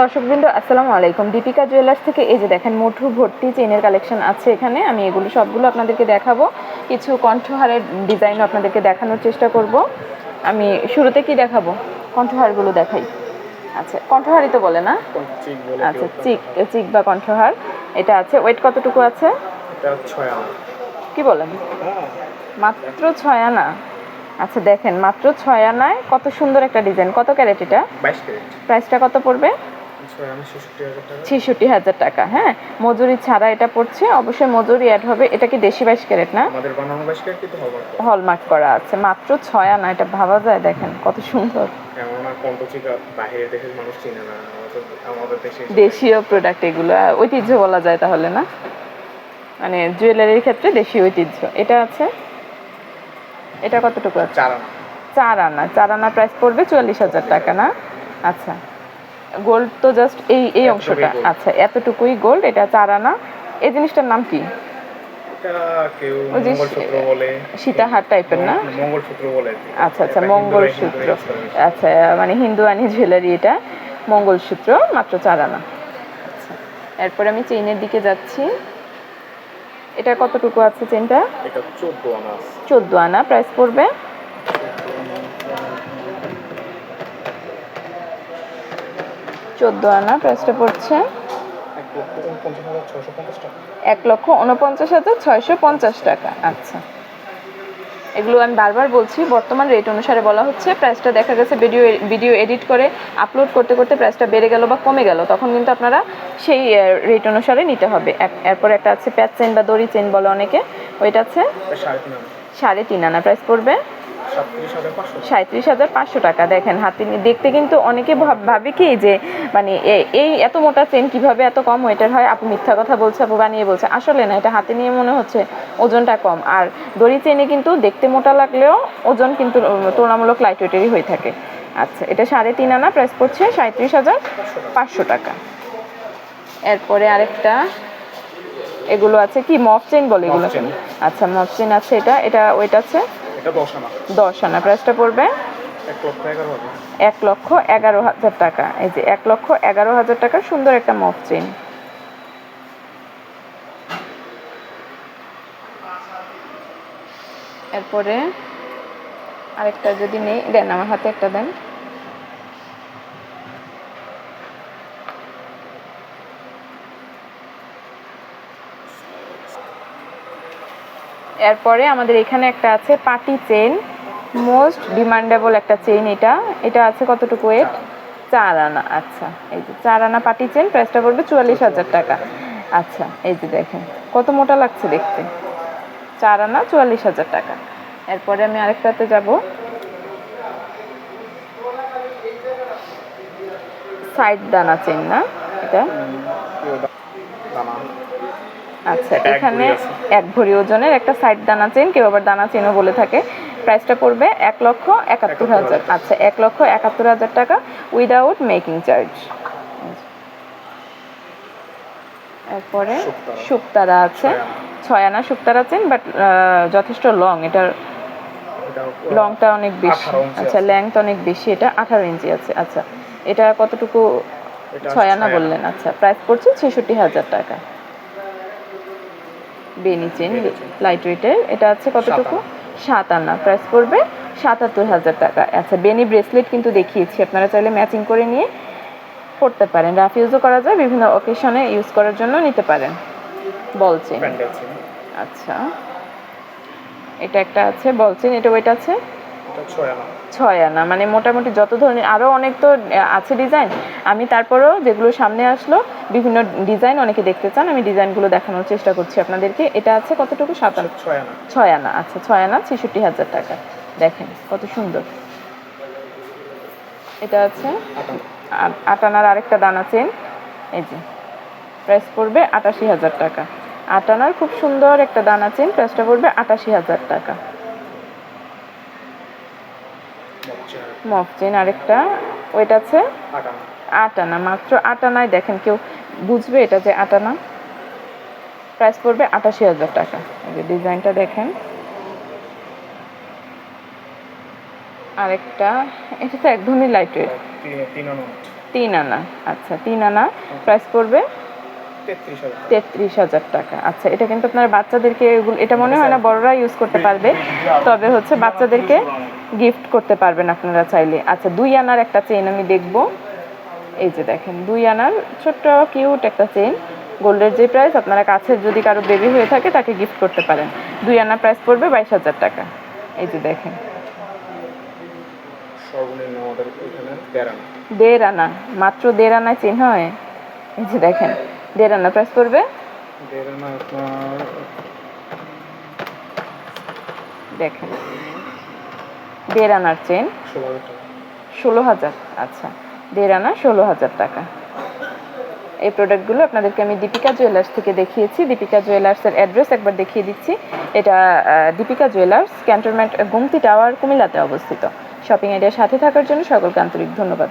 দর্শকবৃন্দ আসসালামু আলাইকুম। দীপিকা জুয়েলার্স থেকে এই যে দেখেন মুঠু ভর্তি চেনের কালেকশন আছে এখানে। আমি এগুলো সবগুলো আপনাদেরকে দেখাবো। কিছু কণ্ঠহারের ডিজাইনও আপনাদেরকে দেখানোর চেষ্টা করব। আমি শুরুতে কি দেখাবো? কণ্ঠহারগুলো দেখাই। আচ্ছা কণ্ঠহারই তো বলে না? আচ্ছা চিক চিক বা কণ্ঠহার। এটা আছে। ওয়েট কতটুকু আছে? কি বলেন? হ্যাঁ। মাত্র ছয় আনা। আচ্ছা দেখেন মাত্র ছয় আনায় কত সুন্দর একটা ডিজাইন। কত ক্যারেট এটা? প্রাইসটা কত পড়বে? ছেষট্টি হাজার টাকা। হ্যাঁ। মজুরি ছাড়া এটা পড়ছে অবশ্যই মজুরি অ্যাড হবে। এটা কি দেশি বাইশ ক্যারেট না। হলমার্ক করা। আছে। মাত্র ছয় আনা এটা ভাবা যায় দেখেন কত সুন্দর। দেশীয় প্রোডাক্ট এগুলো ঐতিহ্য বলা যায় তাহলে না? মানে জুয়েলারির ক্ষেত্রে দেশীয় ঐতিহ্য। এটা আছে? এটা কতটুকু আছে? চার আনা। চার আনা। চার আনা প্রাইস পড়বে চুয়াল্লিশ হাজার টাকা না? আচ্ছা। গোল্ড তো জাস্ট এই এই অংশটা আচ্ছা এতটুকুই গোল্ড এটা চার আনা। এই জিনিসটার নাম কি? সীতাহার টাইপের না। আচ্ছা আচ্ছা মঙ্গলসূত্র। আচ্ছা মানে হিন্দুয়ানি জুয়েলারি এটা মঙ্গলসূত্র মাত্র চার আনা। আচ্ছা এরপরে আমি চেইনের দিকে যাচ্ছি। এটা কতটুকু আছে চেনটা চোদ্দ আনা প্রাইস পড়বে? চোদ্দ আনা প্রাইসটা পড়ছে এক লক্ষ উনপঞ্চাশ হাজার ছয়শো পঞ্চাশ টাকা। আচ্ছা। এগুলো আমি বারবার বলছি বর্তমান রেট অনুসারে বলা হচ্ছে প্রাইসটা দেখা গেছে ভিডিও ভিডিও এডিট করে আপলোড করতে করতে প্রাইসটা বেড়ে গেল বা কমে গেল তখন কিন্তু আপনারা সেই রেট অনুসারে নিতে হবে। এরপর একটা আছে প্যাচ চেন বা দড়ি চেন বলে অনেকে ওইটা আছে সাড়ে তিন আনা। প্রাইস পড়বে। সাঁত্রিশ হাজার পাঁচশো টাকা। দেখেন হাতে নিয়ে দেখতে কিন্তু অনেকে ভাব- কি যে মানে এই এত মোটা চেন কীভাবে এত কম ওয়েটার হয়? আপু মিথ্যা কথা বলছে আপু বানিয়ে বলছে। আসলে না এটা হাতে নিয়ে মনে হচ্ছে ওজনটা কম। আর দড়ি চেনে কিন্তু দেখতে মোটা লাগলেও ওজন কিন্তু তুলনামূলক লাইট ওয়েটেরই হয়ে থাকে। আচ্ছা এটা সাড়ে তিন আনা প্রাইস পড়ছে সাঁত্রিশ হাজার পাঁচশো টাকা। এরপরে আরেকটা এগুলো আছে কি? মফ চেন বলে এগুলো। আচ্ছা মফ চেন আছে এটা। এটা ওয়েট আছে দশ আনা। প্রাইসটা পড়বে? এক লক্ষ এগারো হাজার। টাকা। এই যে এক লক্ষ এগারো হাজার টাকা সুন্দর একটা মফ চেন এরপরে আরেকটা যদি নেই দেন আমার হাতে একটা দেন। এরপরে আমাদের এখানে একটা আছে পাটি চেন মোস্ট ডিমান্ডেবল একটা চেন এটা। এটা আছে কতটুকু ওয়েট চার আনা। আচ্ছা এই যে চার আনা পাটি চেন প্রাইসটা পড়বে চুয়াল্লিশ হাজার টাকা। আচ্ছা এই যে দেখেন, কত মোটা লাগছে দেখতে? চার আনা চুয়াল্লিশ হাজার টাকা। এরপরে আমি আরেকটাতে যাব। সাইড দানা চেন না এটা? আচ্ছা এখানে এক ভরি ওজনের একটা সাইড দানা চেন কেউ আবার দানা চেনও বলে থাকে। প্রাইসটা পড়বে এক লক্ষ একাত্তর হাজার। আচ্ছা এক লক্ষ একাত্তর হাজার টাকা উইদাউট মেকিং চার্জ এরপরে শুকতারা। আছে। ছয় আনা। শুকতারা চেন বাট যথেষ্ট লং এটার লংটা অনেক বেশি। আচ্ছা। লেংথ অনেক বেশি। এটা আঠারো ইঞ্চি আছে। আচ্ছা এটা কতটুকু ছয় আনা বললেন? আচ্ছা প্রাইস পড়ছে ছেষট্টি হাজার টাকা। বেনি চেন লাইট ওয়েটের এটা আছে কতটুকু? সাত আনা। প্রাইস পড়বে সাতাত্তর হাজার টাকা। আচ্ছা বেনি ব্রেসলেট কিন্তু দেখিয়েছি। আপনারা চাইলে ম্যাচিং করে নিয়ে পড়তে পারেন। রাফ ইউজও করা যায় বিভিন্ন অকেশনে ইউজ করার জন্য নিতে পারেন। বল চেন আচ্ছা। এটা একটা আছে বল চেন এটা ওয়েট আছে? ছয় আনা। মানে মোটামুটি যত ধরনের আরও অনেক তো আছে ডিজাইন। আমি তারপরেও যেগুলো সামনে আসলো বিভিন্ন ডিজাইন অনেকে দেখতে চান আমি ডিজাইনগুলো দেখানোর চেষ্টা করছি আপনাদেরকে। এটা আছে কতটুকু? সাত আনা। ছয় আনা। ছয় আনা আচ্ছা ছয় আনা ছেষট্টি হাজার টাকা। দেখেন কত সুন্দর। এটা আছে আট আনার আরেকটা দানা চেন। এই যে প্রাইস পড়বে আটাশি হাজার টাকা। আট আনার খুব সুন্দর একটা দানা চেন প্রাইসটা পড়বে আটাশি হাজার টাকা। মরচা আরেকটা ওইটা আছে? আট আনা মাত্র আট আনায় দেখেন কেউ বুঝবে এটা যে আট আনা প্রাইস পড়বে আটাশি হাজার টাকা। এই যে ডিজাইনটা দেখেন। আরেকটা এটা তো একদমই লাইট ওয়েট তিন আনা। আচ্ছা তিন আনা। প্রাইস পড়বে তেত্রিশ হাজার টাকা। আচ্ছা এটা কিন্তু আপনার বাচ্চাদেরকে এটা মনে হয় না বড়রা ইউজ করতে পারবে তবে হচ্ছে বাচ্চাদেরকে গিফট করতে পারবেন আপনারা চাইলে। আচ্ছা দুই আনার একটা চেইন আমি দেখব। এই যে দেখেন দুই আনার ছোট্ট কিউট একটা চেইন গোল্ডের যে প্রাইস আপনারা কাছে যদি কারও বেবি হয়ে থাকে তাকে গিফট করতে পারেন। দুই আনা প্রাইস পড়বে বাইশ হাজার টাকা। এই যে দেখেন। দেড় আনা। মাত্র দেড় আনায় চেন হয়? এই যে দেখেন দেড় আনা প্রাইস পড়বে দেড় আনা আপনার দেখেন। দেড় আনার চেন ষোলো হাজার আচ্ছা। দেড় আনা ষোলো হাজার টাকা। এই প্রোডাক্টগুলো আপনাদেরকে আমি দীপিকা জুয়েলার্স থেকে দেখিয়েছি। দীপিকা জুয়েলার্সের অ্যাড্রেস একবার দেখিয়ে দিচ্ছি। এটা Dipika jewellers cantonment Gumti tower কুমিল্লাতে অবস্থিত। শপিং এরিয়ার সাথে থাকার জন্য সকলকে আন্তরিক ধন্যবাদ।